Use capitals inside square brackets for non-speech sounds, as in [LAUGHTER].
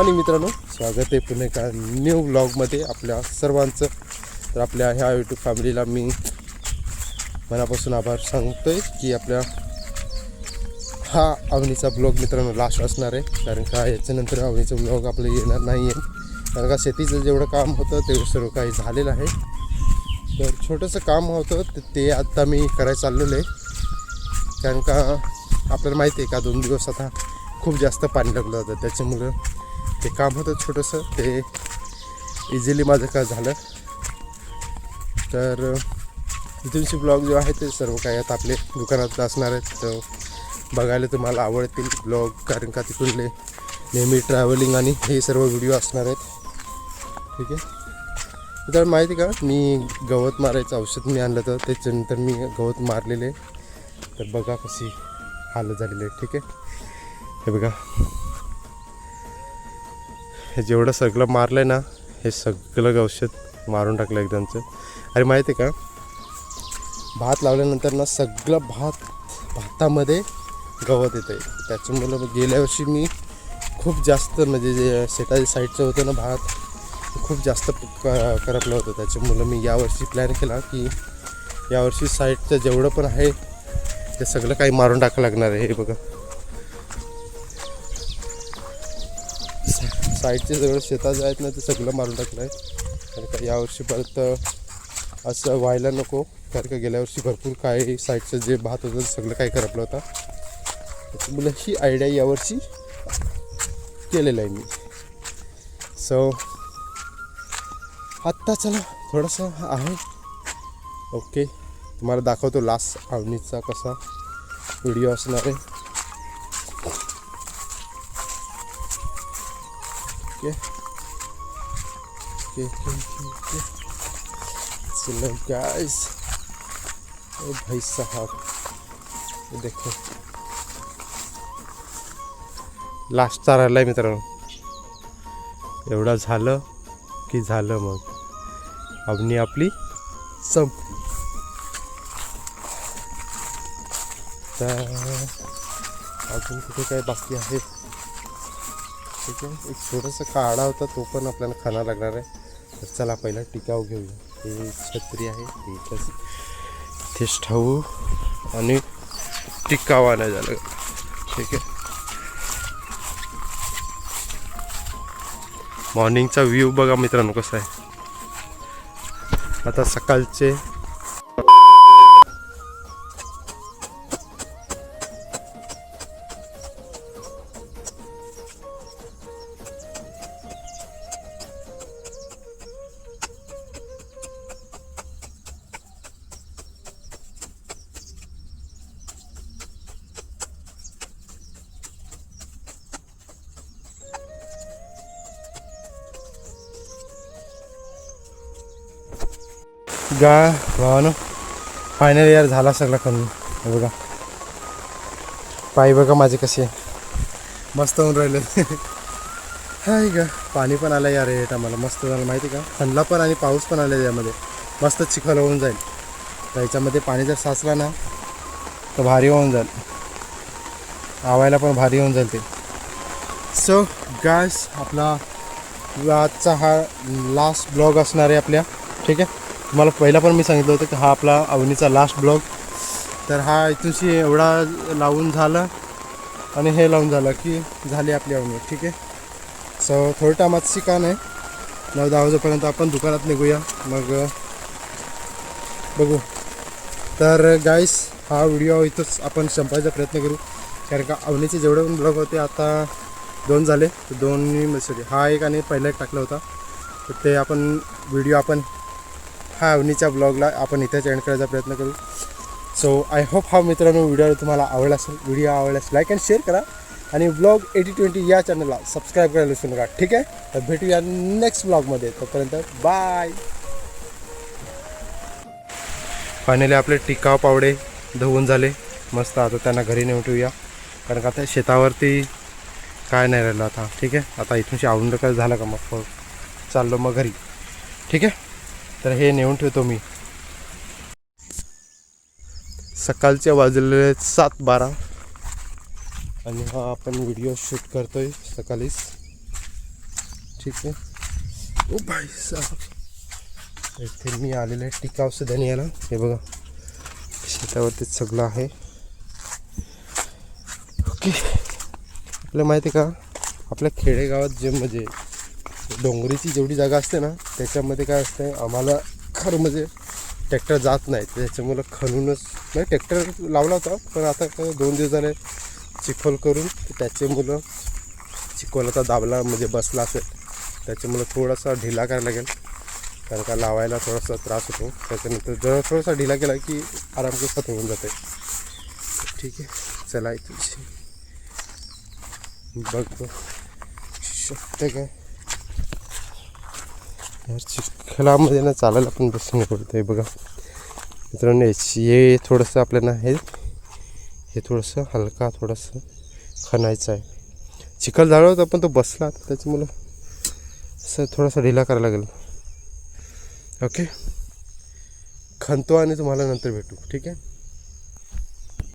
Morning मित्रांनो. स्वागत आहे पुन्हा एका न्यू ब्लॉगमध्ये आपल्या सर्वांचं. तर आपल्या ह्या यूट्यूब फॅमिलीला मी मनापासून आभार सांगतोय की आपल्या हा अवनीचा ब्लॉग मित्रांनो लास्ट असणार आहे. कारण का याच्यानंतर अवनीचा ब्लॉग आपलं येणार नाही आहे कारण का शेतीचं जेवढं काम होतं ते सर्व काही झालेलं आहे. तर छोटंसं काम होतं ते आत्ता मी करायला चाललेलं आहे. कारण का आपल्याला माहिती आहे का दोन दिवस आता खूप जास्त पाणी लागलं होतं. त्याच्यामुळं ते काम होतं छोटंसं. ते इझिली माझं काय झालं. तर इथूनचे ब्लॉग जे आहे ते सर्व काही आता आपले दुकानात असणार आहेत. तर बघायला तुम्हाला आवडतील ब्लॉग कारण का तिकडले नेहमी ट्रॅव्हलिंग आणि हे सर्व व्हिडिओ असणार आहेत. ठीक आहे? तर माहिती का? मी गवत मारायचं औषध मी आणलं तर त्याच्यानंतर मी गवत मारलेले. तर बघा कशी हालत झालेली आहे. ठीक आहे? हे बघा. हे जेवढं सगळं मारलं आहे ना हे सगळं औषध मारून टाकलं एकदमचं अरे माहिती आहे का? भात लावल्यानंतर ना सगळं भात भातामध्ये गवत येतं आहे त्याच्यामुळं गेल्या वर्षी मी खूप जास्त म्हणजे जे शेताच्या साईडचं होतं ना भात खूप जास्त क- करपलं होतं. त्याच्यामुळं मी यावर्षी प्लॅन केला की यावर्षी साईडचं जेवढं पण आहे ते सगळं काही मारून टाकावं लागणार आहे. हे बघा. साईडचे सगळं शेतात आहेत ना ते सगळं मारून टाकलं आहे कारण का यावर्षी परत असं व्हायला नको. कारण का गेल्या वर्षी भरपूर काही साईडचं जे भात होतं ते सगळं काही करपलं होतं. मला ही आयडिया यावर्षी केलेलं आहे मी. सो आत्ता चला थोडंसं आहे. ओके तुम्हाला दाखवतो लास्ट आवणीचा कसा व्हिडिओ असणार आहे. Okay okay okay okay okay चलो गाइस ओ भाई साहब ये देखो लास्टचा राहिला आहे मित्रांनो. एवढं झालं की झालं मग. अवनी आपली संपली. तर अजून कुठे काय बाकी आहे? ठीक आहे. एक छोटासा काढा होता तो पण आपल्याला खाना लागणार आहे. तर चला पहिला टिकाव घेऊया. हे छत्री आहे ती तेच ठाऊ. आणि टिकाव आणायला झालं. ठीक आहे. मॉर्निंगचा व्ह्यू बघा मित्रांनो कसा आहे. आता सकाळचे गा भावानो. फायनल इयर झाला सगळा कमी हे बघा. पायी बघा माझे कसे. मस्त होऊन राहिले. [LAUGHS] हाय ग. पाणी पण आलं यार रेट आम्हाला. मस्त झालं. माहिती का? थंडला पण आणि पाऊस पण आला यामध्ये. मस्त चिखल होऊन जाईल. तर याच्यामध्ये पाणी जर साचला ना तर भारी होऊन जाईल. आवायला पण भारी होऊन जाईल ते. सो गॅस आपला आजचा हा लास्ट ब्लॉग असणार आहे आपल्या. ठीक आहे? तुम्हाला पहिला पण मी सांगितलं होतं की हा आपला अवनीचा लास्ट ब्लॉग तर हा इथूनशी एवढा लावून झाला आणि हे लावून झालं की झाली आपली अवनी ठीक आहे? सो थोडं टायमातशी का नाही नऊ दहा वाजेपर्यंत आपण दुकानात निघूया. मग बघू. तर गाईस हा व्हिडिओ इथंच आपण संपायचा प्रयत्न करू. कारण का अवनीचे जेवढे पण ब्लॉग होते आता दोन झाले. तर दोन्ही सॉरी हा एक आणि पहिला एक टाकला होता. तर ते आपण व्हिडिओ आपण हा अवनीच्या ब्लॉगला आपण इथेच एंड करायचा प्रयत्न करू. सो आय होप हा मित्रांनो व्हिडिओ तुम्हाला आवडला असेल. व्हिडिओ आवडल्यास लाईक अँड शेअर करा. आणि ब्लॉग एटी ट्वेंटी या चॅनलला सबस्क्राईब करायला विसरू नका. ठीक आहे? तर भेटूया नेक्स्ट ब्लॉगमध्ये तोपर्यंत बाय फायनली आपले टिकाव पावडे धुवून झाले. मस्त आता त्यांना घरी नेऊन ठेवूया. कारण का आता शेतावरती काय नाही राहिलं आता. ठीक आहे? आता इथूनशी आवडून काय झालं का मग मग? चाललो मग घरी. ठीक आहे? तर हे नेऊन ठेवतो मी. सकाळचे वाजलेले सात बारा. आणि हा आपण व्हिडिओ शूट करतोय सकाळीच. ठीक आहे? ओ भाई साहब. इथे मी आलेलं आहे टिकाव सुद्धा याला हे बघा. शेतावरती सगळं आहे. ओके. आपल्याला माहिती आहे का? आपल्या खेडेगावात जे म्हणजे डोंगरीची जेवढी जागा असते ना त्याच्यामध्ये काय असते आम्हाला खरं म्हणजे ट्रॅक्टर जात नाही. त्याच्यामुळं खणूनच नाही ट्रॅक्टर लावला होता पण आता काय दोन दिवस झाले चिखल करून त्याचे मुलं चिखोलाचा दाबला म्हणजे बसला असेल. त्याच्यामुळं थोडासा ढिला करायला लागेल कारण का लावायला थोडासा त्रास होतो. त्याच्यानंतर जर थोडासा ढिला केला की आराम खतम होऊन जाते. ठीक आहे चला इथे. बघतो. शकते काय? चिखलामध्ये ना चालायला पण बसून पडतं आहे बघा. मित्रांनो हे थोडंसं आपल्याला हे हे थोडंसं हलका थोडंसं खणायचं आहे. चिखल झाला होता पण तो बसला त्याच्यामुळं असं थोडासा ढिला करायला लागेल. ओके? खणतो आणि तुम्हाला नंतर भेटू. ठीक आहे?